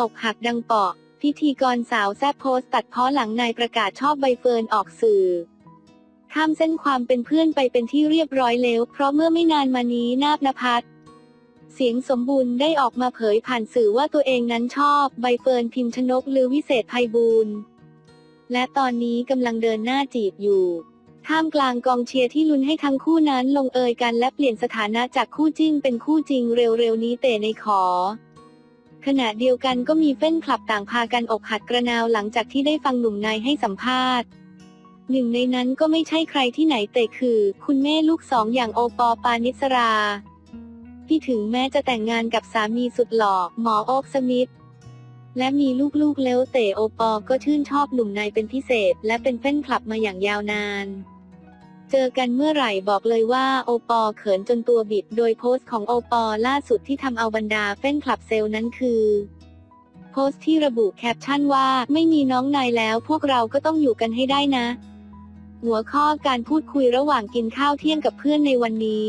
อกหักดังเปาะ พิธีกรสาวแซบโพสต์ตัดเพ้อหลังนายประกาศชอบใบเฟิร์นออกสื่อ ข้ามเส้นความเป็นเพื่อนไปเป็นที่เรียบร้อยแล้ว เพราะเมื่อไม่นานมานี้นาบนภัสเสียงสมบูรณ์ได้ออกมาเผยผ่านสื่อว่าตัวเองนั้นชอบใบเฟิร์นพิมชนกหรือวิเศษไพบูลย์และตอนนี้กำลังเดินหน้าจีบอยู่ ท่ามกลางกองเชียร์ที่ลุ้นให้ทั้งคู่นั้นลงเอยกันและเปลี่ยนสถานะจากคู่จิ้นเป็นคู่จริงเร็วๆนี้เตะในขอ ขณะเดียวกันก็มีเฟ้นคลับต่างพากันอกหักกระนาวหลังจากที่ได้ฟังหนุ่มนายให้สัมภาษณ์ หนึ่งในนั้นก็ไม่ใช่ใครที่ไหนแต่คือ คุณแม่ลูกสองอย่างโอปอปานิสรา ที่ถึงแม้จะแต่งงานกับสามีสุดหล่อหมอโอ๊กสมิธและมีลูกๆแล้วแต่โอปอก็ชื่นชอบหนุ่มนายเป็นพิเศษ และเป็นแฟนคลับมาอย่างยาวนาน เจอกันเมื่อไหร่บอกเลยว่าโอปอเขินจนตัวบิด โดยโพสต์ของโอปอล่าสุดที่ทำเอาบรรดาแฟนคลับเซลล์นั้นคือ โพสต์ที่ระบุแคปชั่นว่าไม่มีน้องนายแล้วพวกเราก็ต้องอยู่กันให้ได้นะ หัวข้อการพูดคุยระหว่างกินข้าวเที่ยงกับเพื่อนในวันนี้